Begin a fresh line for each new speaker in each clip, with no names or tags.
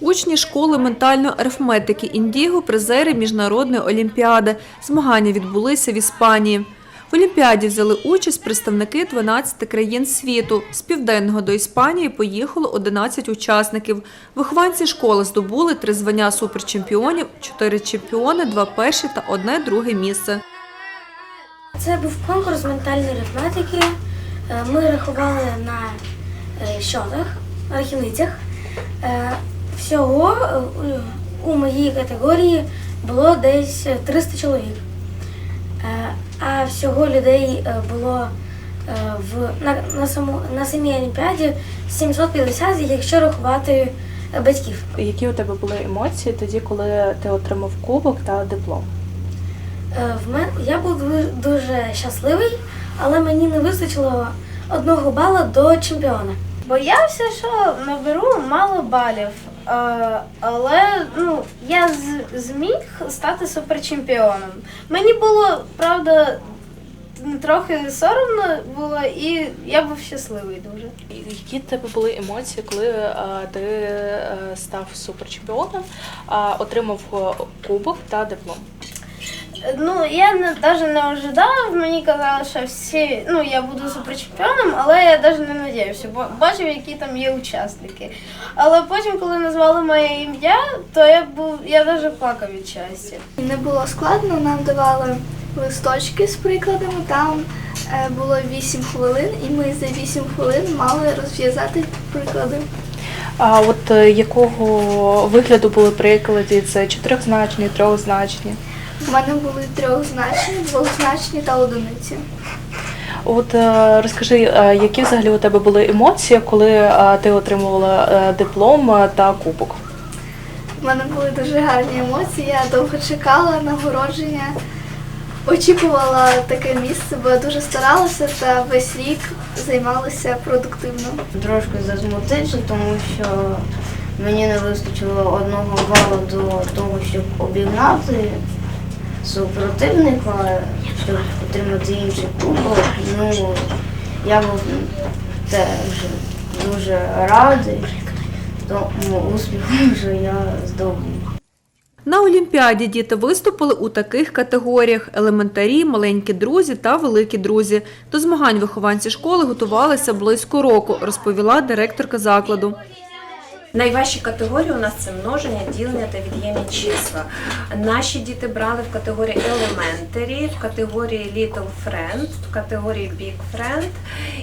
Учні школи ментальної арифметики Індіго призери міжнародної олімпіади. Змагання відбулися в Іспанії. В Олімпіаді взяли участь представники 12 країн світу. З південного до Іспанії поїхало 11 учасників. Вихованці школи здобули три звання суперчемпіонів, чотири чемпіони, два перші та одне друге місце.
Це був конкурс ментальної арифметики. Е, Ми рахували на е, щотах, рахівницях. Е, Всього е, у моїй категорії було десь 300 чоловік. Е, А всього людей було в, на, на, саму, на самій Олімпіаді 750, якщо рахувати батьків.
Які у тебе були емоції тоді, коли ти отримав кубок та диплом?
В мен... Я був дуже щасливий, але мені не вистачило одного бала до чемпіона.
Боявся, що наберу мало балів, але ну, я зміг стати суперчемпіоном. Мені було, правда, трохи соромно було, і я був щасливий дуже.
Які в тебе були емоції, коли е, ти е, став суперчемпіоном, отримав е, кубок та диплом?
Ну, я не, навіть не ожидав, мені казали, що всі, ну, я буду суперчемпіоном, але я навіть не надіявся, бо бачив, які там є учасники. Але потім, коли назвали моє ім'я, то я був, я навіть плакав від щастя.
Не було складно, нам давали листочки з прикладами. Там е, було 8 хвилин, і ми за 8 хвилин мали розв'язати приклади.
А от е, якого вигляду були приклади? Це чотирьохзначні, трьохзначні?
У мене були трьохзначні, двозначні та одиниці.
От е, розкажи, е, які взагалі у тебе були емоції, коли е, ти отримувала диплом та кубок?
У мене були дуже гарні емоції. Я довго чекала нагородження, очікувала таке місце, бо я дуже старалася та весь рік займалася продуктивно.
Трошки засмутився, тому що мені не вистачило одного балу до того, щоб обігнати супротивника, щоб отримати інший кубок. Ну, я був теж дуже радий тому успіху, що я здобув.
На Олімпіаді діти виступили у таких категоріях: елементарі, маленькі друзі та великі друзі. До змагань вихованці школи готувалися близько року, розповіла директорка закладу.
Найважчі категорії у нас це множення, ділення та від'ємні числа. Наші діти брали в категорії Elementary, в категорії Little Friend, в категорії Big Friend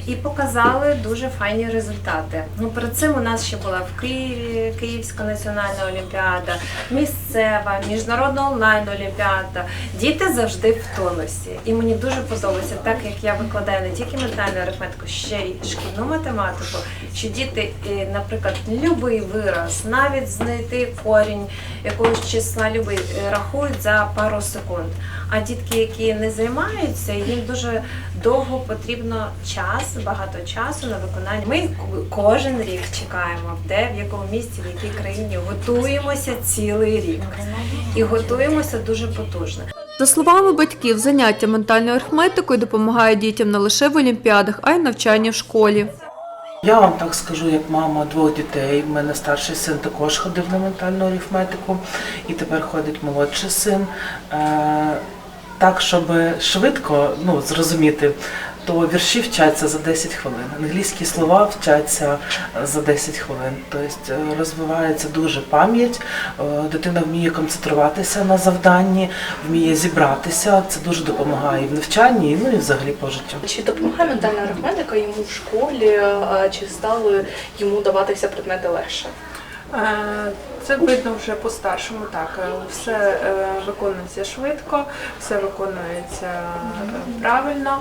і показали дуже файні результати. Ну, перед цим у нас ще була в Києві Київська національна олімпіада, місцева, міжнародна онлайн олімпіада. Діти завжди в тонусі. І мені дуже подобається, так як я викладаю не тільки ментальну арифметику, ще й шкільну математику, що діти, е, наприклад, любий вираз, навіть знайти корінь якогось числа любий, е, рахують за пару секунд. А дітки, які не займаються, їм дуже довго потрібно час, багато часу на виконання. Ми кожен рік чекаємо, де в якому місці, в якій країні готуємося цілий рік і готуємося дуже потужно.
За словами батьків, заняття ментальною арифметикою допомагає дітям не лише в олімпіадах, а й навчанні в школі.
Я вам так скажу, як мама двох дітей. У мене старший син також ходив на ментальну арифметику, і тепер ходить молодший син. Е, Так, щоб швидко ну, зрозуміти, то вірші вчаться за 10 хвилин, англійські слова вчаться е, за 10 хвилин. Тобто е, розвивається дуже пам'ять, е, дитина вміє концентруватися на завданні, вміє зібратися. Це дуже допомагає і в навчанні, ну і взагалі по життю.
Чи допомагає ментальна арифметика йому в школі, чи стали йому даватися предмети легше?
Е, Це видно вже по-старшому, так. Е, Все е, виконується швидко, все виконується правильно.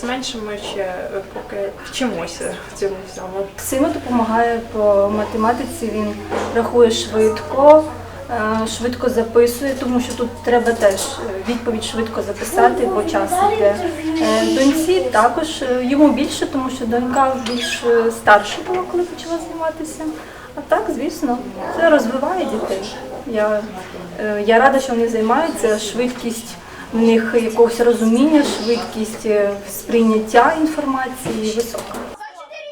З меншими ще е, поки вчимося в цьому всьому.
Сима допомагає по математиці, він рахує швидко, швидко записує, тому що тут треба теж відповідь швидко записати, бо час йде. Е, Доньці також йому більше, тому що донька більш старша була, коли почала займатися. А так, звісно, це розвиває дітей. Я, е, я рада, що вони займаються, швидкість в них якогось розуміння, швидкість е, сприйняття інформації висока.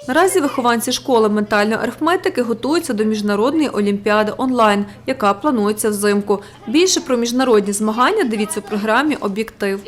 Наразі вихованці школи ментальної арифметики готуються до міжнародної олімпіади онлайн, яка планується взимку. Більше про міжнародні змагання дивіться у програмі Об'єктив.